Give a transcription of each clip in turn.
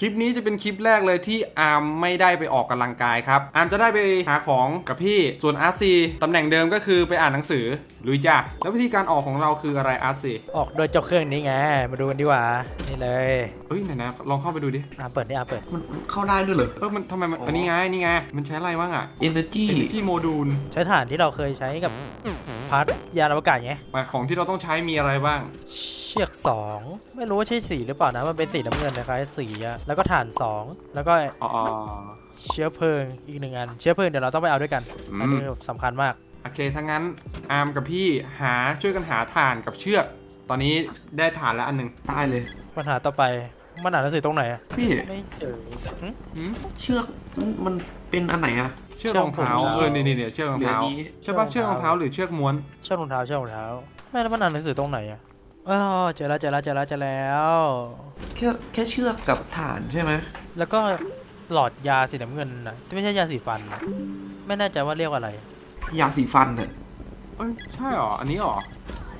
คลิปนี้จะเป็นคลิปแรกเลยที่อาร์มไม่ได้ไปออกกำลังกายครับ อาร์มจะได้ไปหาของกับพี่ ส่วนอาร์ซีตำแหน่งเดิมก็คือไปอ่านหนังสือลุยจ้าแล้ววิธีการออกของเราคืออะไรอาร์ซีออกโดยเจ้าเครื่องนี้ไง มาดูกันดีกว่า นี่เลยเอ้ยไหนๆลองเข้าไปดูดิ อ่าเปิดนี่อ่าเปิดมันมันเข้าได้ด้วยเหรอ เออมันทำไมมันอ๋ออัอันนี้ไงนี่ไง มันใช้อะไรบ้างอะ Energy ที่โมดูลใช้ฐานที่เราเคยใช้กับ พาร์ทยานอวกาศไงของที่เราต้องใช้มีอะไรบ้าง เชือกสองไม่รู้ว่าใช่สีหรือเปล่านะมันเป็นสีน้ำเงินนะครับสีอะแล้วก็ฐานสองแล้วก็อ๋ออ๋อเชื้อเพลิงอีกหนึ่งอัน เชื้อเพลิงเดี๋ยวเราต้องไปเอาด้วยกันอืมอันนี้สำคัญมากโอเคถ้างั้นอาร์มกับพี่หาช่วยกันหาถ่านกับเชือก ตอนนี้ได้ถ่านแล้วอันหนึ่งตายเลยปัญหาต่อไป มันอ่านหนังสือตรงไหนอะพี่ไม่เจอหึหืมเชือกมันมันเป็นอันไหนอะเชือกรองเท้าเชือกรองเท้าเออนี่นี่เนี่ยเชือกรองเท้าเดี๋ยวนี้ใช่ปะเชือกรองเท้าหรือเชือกม้วนเชือกรองเท้าเชือกรองเท้าไม่แล้วมันอ่านหนังสือตรงไหนอะอ๋อเจอแล้วเจอแล้วเจอแล้วเจอแล้ว แค่แค่เชือกกับฐานใช่ไหมแล้วก็หลอดยาสีน้ำเงินนะที่ไม่ใช่ยาสีฟันนะไม่แน่ใจว่าเรียกว่าอะไร ยาสีฟันเนี่ยเอ้ยใช่หรออันนี้หรอ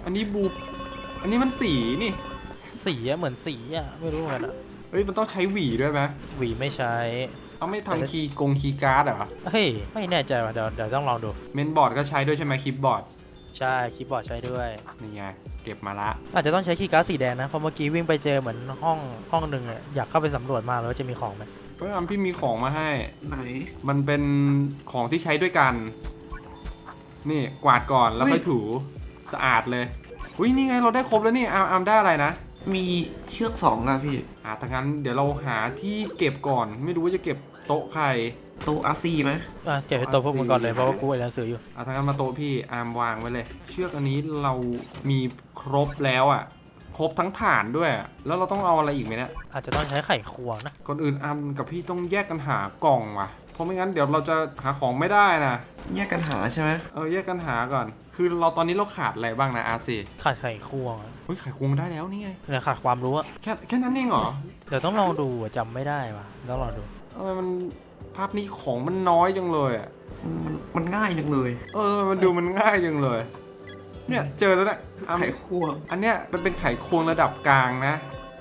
อันนี้บู อันนี้มันสีนี่ สีอะเหมือนสีอะไม่รู้เหมือนกันอะเอ้ยมันต้องใช้หวีด้วยไหมหวีไม่ใช้ เอาไม่ทำคีย์กงคีย์การ์ดเหรอเฮ้ย ไม่แน่ใจว่ะเดี๋ยวเดี๋ยวต้องลองดู เมนบอร์ดก็ใช้ด้วยใช่ไหมคีย์บอร์ดใช่คีย์บอร์ดใช้ด้วย นี่ไงเก็บมาละ อาจจะต้องใช้คีย์การ์ดสีแดงนะเพราะเมื่อกี้วิ่งไปเจอเหมือนห้องห้องหนึ่งอะอยากเข้าไปสำรวจมากเลยว่าจะมีของไหมเพื่อพี่มีของมาให้ ไหน มันเป็นของที่ใช้ด้วยกัน นี่กวาดก่อนแล้วค่อยถูสะอาดเลยอุ้ยนี่ไงเราได้ครบแล้วนี่อาร์มอาร์มได้อะไรนะ มีเชือกสองอะพี่ อ่าถ้างั้นเดี๋ยวเราหาที่เก็บก่อน ไม่รู้ว่าจะเก็บโต๊ะใคร โตอาซีไหมอะเก็บให้ตัวพวกมึงก่อนเลยเพราะว่ากูอ่านหนังสืออยู่ อ่าถ้างั้นมาโต๊ะพี่อาร์มวางไว้เลย เชือกอันนี้เรามีครบแล้วอะครบทั้งฐานด้วยอะแล้วเราต้องเอาอะไรอีกไหมเนี่ย อาจจะต้องใช้ไขควงนะ ก่อนอื่นอาร์มกับพี่ต้องแยกกันหากล่องว่ะ เพราะไม่งั้นเดี๋ยวเราจะหาของไม่ได้นะแยกกันหาใช่ไหมเออแยกกันหาก่อน คือเราตอนนี้เราขาดอะไรบ้างนะอาร์ซีขาดไขควงอะเฮ้ยไขควงได้แล้วนี่ไงเนี่ยขาดความรู้อะแค่แค่นั้นเองเหรอเดี๋ยวต้องลองดูอะจำไม่ได้ว่ะต้องลองดูทำไมมันภาพนี้ของมันน้อยจังเลยอะมันมันง่ายจังเลย เออมันดูมันง่ายจังเลย เนี่ยเจอแล้วเนะอาร์มไขควง อันเนี้ยมันเป็นไขควงระดับกลางนะ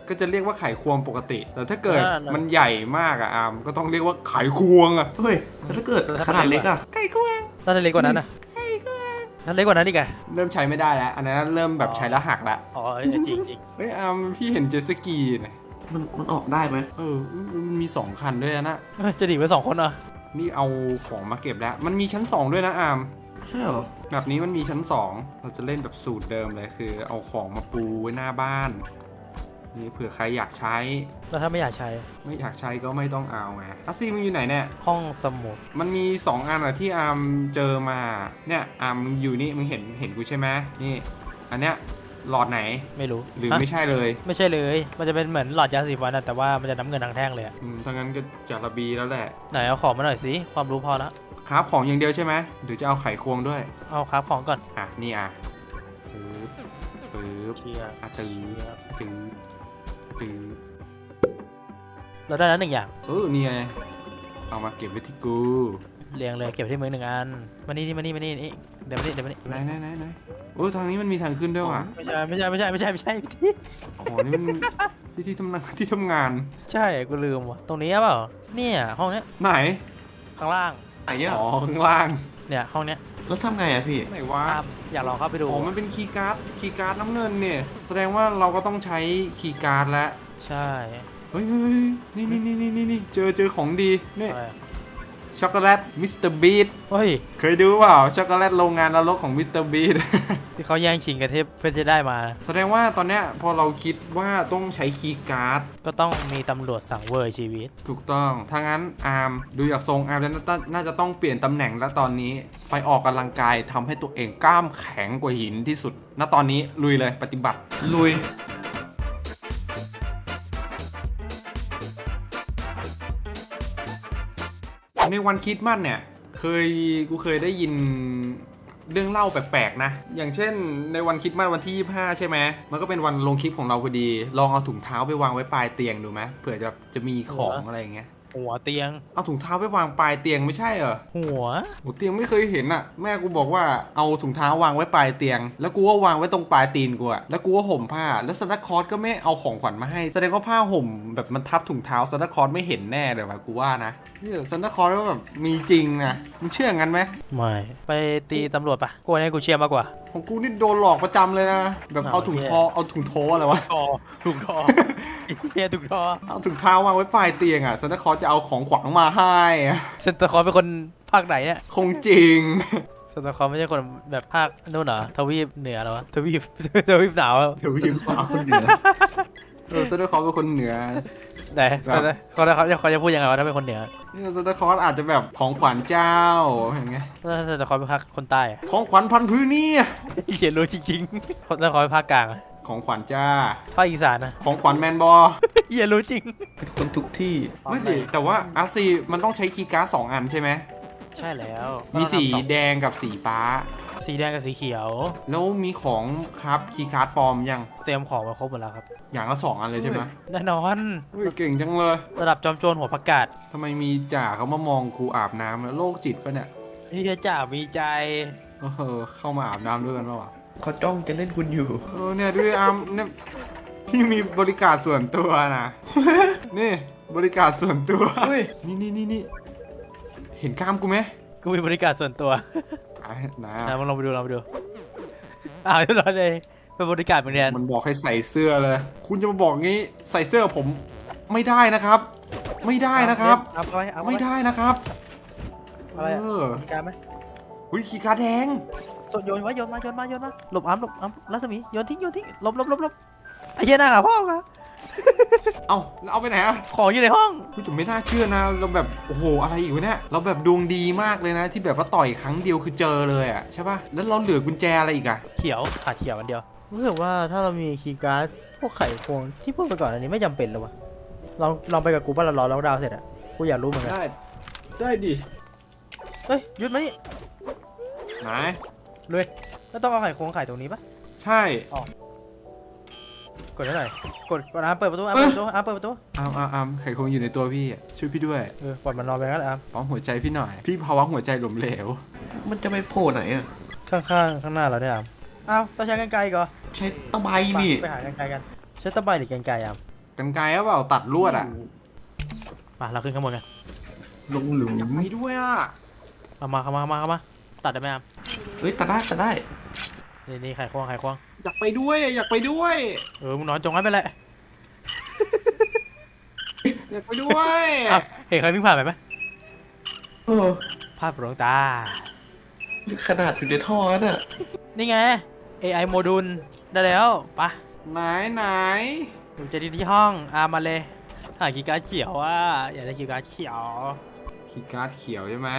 ก็จะเรียกว่าไขควงปกติ แต่ถ้าเกิดอ่านะมันใหญ่มากอะอามก็ต้องเรียกว่าไขควงอะเฮ้ยแล้วถ้าเกิดขนาดเล็กอะไขควงน่าจะเล็กกว่านั้นนะน่าเล็กกว่านั้นอีกไงเริ่มใช้ไม่ได้แล้ว อันนั้นเริ่มแบบใช้แล้วหักแล้วอ๋อเออจริงจริงเฮ้ยอามพี่เห็นเจตสกีนะมันมันออกได้ไหมเออมันมีสองคันด้วยนะเฮ้ยจะดีไปสองคนเหรอนี่เอาของมาเก็บแล้ว มันมีชั้นสองด้วยนะอามใช่เหรอแบบนี้มันมีชั้นสองเราจะเล่นแบบสูตรเดิมเลยคือ เอาของมาปูไว้หน้าบ้าน นี่เผื่อใครอยากใช้ แล้วถ้าไม่อยากใช้ ไม่อยากใช้ก็ไม่ต้องเอาไงอาซีมึงอยู่ไหนเนี่ย ห้องสมุด มันมีสองอันอะที่อาร์มเจอมา เนี่ยอาร์มมึงอยู่นี่มึงเห็นเห็นกูใช่ไหมนี่ อันเนี้ยหลอดไหน ไม่รู้หรือฮะไม่ใช่เลยไม่ใช่เลย มันจะเป็นเหมือนหลอดยาสีฟันอะแต่ว่ามันจะน้ำเงินทางแท่งเลยอะอืมถ้างั้นก็จะระบีแล้วแหละ ไหนเอาของมาหน่อยสิ ความรู้พอละ ครับของอย่างเดียวใช่ไหมหรือจะเอาไขควงด้วย เอาครับของก่อนอะ นี่อะปึ๊บปึ๊บเชียร์อะจืออะจืออะ จือเราได้แล้วหนึ่งอย่างเออนี่ไงเอามาเก็บไว้ที่กูเรียงเลยเก็บที่มือหนึ่งอันมานี่ที่มานี่มานี่นี่เดี๋ยวมานี่เดี๋ยวมานี่ไหนไหนไหนไหนโอ้ยทางนี้มันมีทางขึ้นด้วยว่ะไม่ใช่ไม่ใช่ไม่ใช่ไม่ใช่ไม่ใช่ที่อ๋อนี่มันที่ที่ทำงานที่ทำงาน ใช่กูลืมว่ะตรงนี้เปล่าเนี่ยห้องเนี้ยไหนข้างล่างไหนอะอ๋อข้างล่าง เนี่ยห้องเนี้ยแล้วทำไงอะพี่ ไหนวะตามอยากลองเข้าไปดู อ๋อ มันเป็นคีย์การ์ด คีย์การ์ดน้ำเงินเนี่ย แสดงว่าเราก็ต้องใช้คีย์การ์ดแล้ว ใช่เฮ้ยเฮ้ยเฮ้ยนี่นี่นี่นี่นี่เจอเจอของดีนี่อะไร ช็อกโกแลตมิสเตอร์บีทเฮ้ย เคยดูเปล่าช็อกโกแลตโรงงานนรกของมิสเตอร์บีท ที่เขาแย่งชิงกันเทพเพื่อจะได้มา แสดงว่าตอนเนี้ยพอเราคิดว่าต้องใช้คีย์การ์ด ก็ต้องมีตำรวจสั่งเวอร์ชีวิต ถูกต้อง ถ้างั้นอาร์มดูจากทรงอาร์มแล้วน่าน่าจะต้องเปลี่ยนตำแหน่งแล้วตอนนี้ไปออกกำลังกายทำให้ตัวเองกล้ามแข็งกว่าหินที่สุด ณ ตอนนี้ลุยเลยปฏิบัติ ลุย ในวันคริดมัสเนี่ย เคยกูเคยได้ยินเรื่องเล่าแปลกๆนะ อย่างเช่น ในวันคริดมัสวันที่ 25 ใช่ไหม มันก็เป็นวันลงคลิปของเราพอดี ลองเอาถุงเท้าไปวางไว้ปลายเตียงดูไหมเผื่อจะจะมีของอะไรอย่างเงี้ย หัวเตียง เอาถุงเท้าไปวางปลายเตียงไม่ใช่เหรอหัวโอ้เตียงไม่เคยเห็นอะแม่กูบอกว่าเอาถุงเท้าวางไว้ปลายเตียง แล้วกูก็วางไว้ตรงปลายตีนกูอะแล้วกูก็ห่มผ้า แล้วซันตาคลอสก็ไม่เอาของขวัญมาให้แสดงว่าผ้าห่มแบบมันทับถุงเท้าซันตาคลอสไม่เห็นแน่เลยว่ะกูว่านะเนี่ยซันตาคลอสก็แบบมีจริงนะมึงเชื่องั้นไหมไม่ ไปตีตำรวจปะกูให้กูเชียร์มากกว่า ของกูนี่โดนหลอกประจำเลยนะ แบบเอาถุงทอเอาถุงโทอะไรวะทอถูกทอเฮียถูกทอเอาถุงเท้าวางไว้ปลายเตียงอะซันตาคลอสจะเอาของขวัญมาให้อะเซนเตอร์คอร์เป็นคนภาคไหนเนี่ยคงจริง เซนเตอร์คอร์ไม่ใช่คนแบบภาคนู่นเหรอทวีปเหนือเหรอวะทวีป ทวีปหนาวอะ เดี๋ยวยิ้มเอาคนเหนือ เออซันตาคลอสเป็นคนเหนือ ไหนเขาเขาเขาเขาจะพูดยังไงวะถ้าเป็นคนเหนือนี่ซันตาคลอสอาจจะแบบของขวัญเจ้าอย่างเงี้ยถ้าเซนเตอร์คอร์เป็นภาคคนใต้อะของขวัญพันพื้นนี่เขียนรู้จริงๆคนเซนเตอร์คอร์เป็นภาคกลางอะของขวัญจ้าภาคอีสานนะของขวัญแมนบอเฮียรู้จริงเป็นคนทุกที่ไม่ดิแต่ว่าอาร์ซีมันต้องใช้คีย์การ์ดสองอันใช่ไหมใช่แล้ว มีสีแดงกับสีฟ้า สีแดงกับสีเขียว แล้วมีของครับคีย์การ์ดปลอมยัง เตรียมของมาครบหมดแล้วครับ อย่างละสองอันเลยใช่ไหมแน่นอนเฮ้ยเก่งจังเลยระดับจอมโจรหัวประกาศทำไมมีจ่าเขามามองกูอาบน้ำแล้วโรคจิตปะเนี่ยที่จะจ่ามีใจเออเข้ามาอาบน้ำด้วยกันปะวะเขาจ้องจะเล่นคุณอยู่เออเนี่ยด้วยอาร์มเนี่ยพี่มีบริการส่วนตัวนะนี่บริการส่วนตัวเฮ้ยนี่นี่นี่นี่เห็นกล้ามกูไหมกูมีบริการส่วนตัวอะ นะนะมึงลองไปดูลองไปดูอ้าวเรียบร้อยเลยเป็นบริการเหมือนกันมันบอกให้ใส่เสื้อเลย คุณจะมาบอกงี้ใส่เสื้อผมไม่ได้นะครับ ไม่ได้นะครับ เอาไปเอาไปไม่ได้นะครับอะไรอะเออมีการไหมหุ้ยขีย์การดแดงสดโยนไว้โยนมาโยนมาโยนมาหลบอ้ํหลบอ้ํรัศมีโยนทิ้งโยนทิ้งหลบหลบหลบหลบไอ้เหี้ยน่าหาพ่อครับ เอ้าแล้วเอาไปไหนอะของอยู่ในห้องเฮ้ยแต่ไม่น่าเชื่อนะ เราแบบ โอ้โห อะไรอีกวะเนี่ย เราแบบดวงดีมากเลยนะ ที่แบบว่าต่อยครั้งเดียวคือเจอเลยอะใช่ป่ะ แล้วเราเหลือกุญแจอะไรอีกอะเขียวขาดเขียวอันเดียว รู้สึกว่าถ้าเรามีคีย์การ์ดพวกไข่ควงที่พูดไปก่อนอันนี้ไม่จำเป็นเลยวะลองลองไปกับกูป่ะเรารอล็อกดาวน์เสร็จอะกูอยากรู้เหมือนกันได้ ได้ดิ เฮ้ยหยุดมานี่ไหน เลยแล้วต้องเอาไข่ควงไข่ตรงนี้ปะใช่ กดได้หน่อยกดกดอาร์มเปิดประตูอาร์มเปิดประตูอาร์มเปิดประตูอามอามอามไข่คงอยู่ในตัวพี่อะช่วยพี่ด้วยเออปล่อยมันนอนไปงั้นแหละอาร์มปั๊มหัวใจพี่หน่อย พี่ภาวะหัวใจล้มเหลว มันจะไปโผล่ไหนอะ ข้างข้างข้างหน้าเราเนี่ยอาร์มอ้าวต้องใช้กันไกลอีกเหรอใช้ตะไบไปนี่ไปหากันไกลกันใช้ตะไบหรือกันไกลอาร์มกันไกลหรือเปล่าตัดลวดอะมาเราขึ้นข้างบนกันลงหลุมไม่ด้วยอะเอามาเข้ามาเข้ามาเข้ามาตัดได้ไหมอาร์มเฮ้ยตัดได้ตัดได้ นี่นี่ไข่ควงไข่ควงอยากไปด้วยอยากไปด้วย เออมึงนอนจงไว้ไปแหละอยากไปด้วยอ้าวเห็นใครวิ่งผ่านไปไหมโอ้ภาพหลวงตา ขนาดอยู่ในท่อน่ะนี่ไง AI โมดูลได้แล้วไปะไหนไหนดูจะดีที่ห้องอาร์มมาเลยหาคีย์การ์ดเขียวว่าอยากได้คีย์การ์ดเขียว คีย์การ์ดเขียวใช่ไหม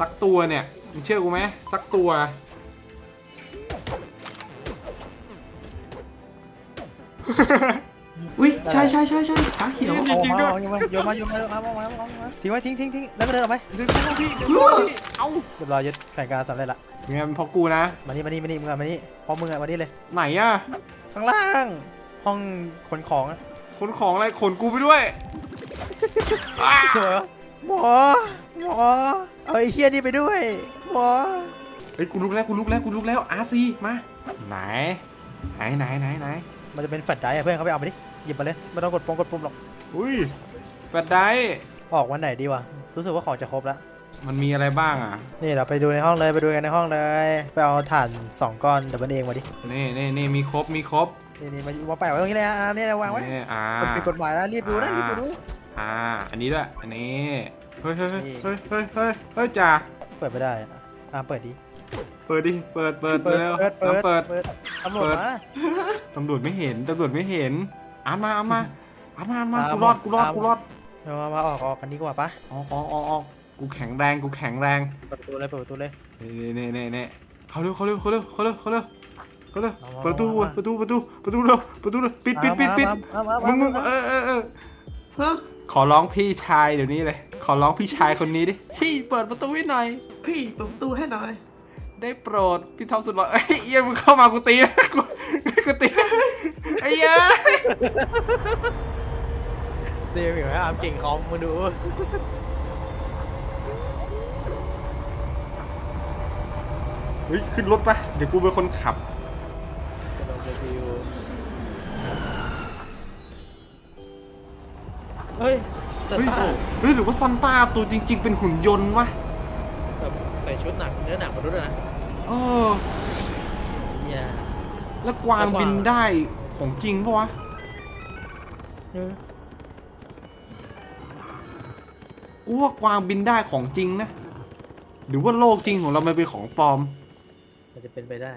สักตัวเนี่ยมึงเชื่อกูไหมสักตัว อุ้ยใช่ใช่ใช่ใช่ขาเขียวจริงๆด้วยเอามาโยนมาโยนมาโยนมาเอามาเอามาเอามาทิ้งไว้ทิ้งทิ้งทิ้งแล้วก็เดินออกไปเดี๋ยวพี่เดี๋ยวพี่เอ้าเรียบร้อยยึดแผนการสำเร็จละเงี้ยมันเพราะกูนะมานี่มานี่มานี่มึงอะมานี่พร้อมมึงอะมานี่เลยไหนอะข้างล่างห้องขนของอะขนของอะไรขนกูไปด้วยอ้าสวยวะหมอหมอเอาไอ้เฮียนี่ไปด้วยหมอเฮ้ยกูลุกแล้วกูลุกแล้วกูลุกแล้วอาร์ซีมาไหนไหนไหนไหนไหน มันจะเป็นแฟลชไดรฟ์อะเพื่อนเขาไปเอามาดิหยิบมาเลยไม่ต้องกดปุ่มกดปุ่มหรอกอุ้ยแฟลชไดรฟ์ออกวันไหนดีวะรู้สึกว่าของจะครบแล้วมันมีอะไรบ้างอะ นี่เราไปดูในห้องเลยไปดูกันในห้องเลยไปเอาถ่านสองก้อนดับเบิลเองมาดินี่นี่นี่มีครบมีครบนี่นี่มามาแปะไว้ตรงนี้เลยอะนี่วางไว้นี่อ่ามันเป็นกฎหมายนะรีบดูนะรีบดูอ่า อันนี้ด้วยอันนี้เฮ้ยเฮ้ยนี่เฮ้ยเฮ้ยเฮ้ยเฮ้ยจ่าเปิดไม่ได้อะอะเปิดดิ เปิดดิเปิดเปิดเปิดเร็วเปิดเปิดน้ำเปิด เปิดตำรวจเปิดมา ตำรวจไม่เห็น ตำรวจไม่เห็นอ่านมาอ่านมาอ่านมาอ่านมาอ่านกูรอด กูรอดอ่านกูรอดเอามามาออกออกกันดีกว่าปะออกออกออกออกกูแข็งแรง กูแข็งแรง เปิดประตูเลยเปิดประตูเลยนี่นี่นี่นี่เขาเร็วเขาเร็วเขาเร็วเขาเร็วเขาเร็วเขาเร็วมามาประตูมา ประตูประตูประตูเร็วประตูเร็วปิดปิดปิดปิดมามามามึงมึงมาเออเออเออฮะขอร้องพี่ชายเดี๋ยวนี้เลย ขอร้องพี่ชายคนนี้ดิพี่เปิดประตูให้หน่อยพี่เปิดประตูให้หน่อย ได้โปรดพี่ทอมสุดหล่อเอ้ยเอี้ยมึงเข้ามากูตีนะกูกูตีไอ้เหี้ยเดี๋ยวเห็นไหมอาร์มเก่งคอมมาดูเฮ้ยขึ้นรถไปะเดี๋ยวกูเป็นคนขับสโนว์โมบิลเฮ้ยแต่เฮ้ยต้าเฮ้ยหรือว่าซันต้าตัวจริง ๆ เป็นหุ่นยนต์วะแบบใส่ชุดหนักเนื้อหนังมาด้วยนะ เออเนี่ยแล้วกวางแล้วกวาง บินได้ของจริงปะวะ เออกูว่ากวางบินได้ของจริงนะ หรือว่าโลกจริงของเรามันเป็นของปลอม มันจะเป็นไปได้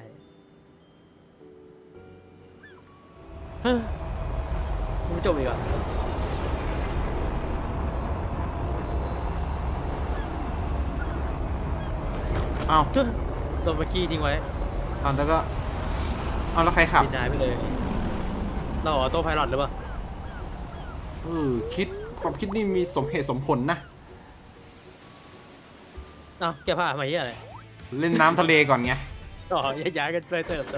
เฮ้ยมันจบอีกเหรอะอ้าว โดนมาขี้ทิ้งไว้อ้าวแล้วก็อ้าวแล้วใครขับบินหายไปเลย เราออโต้ไพลอตหรือเปล่า เออคิดความคิดนี่มีสมเหตุสมผลนะเอ้าแกผ้ามาเหี้ยอะไรเล่นน้ำทะเลก่อนไง ต่อย้ายๆกันไปเติบโต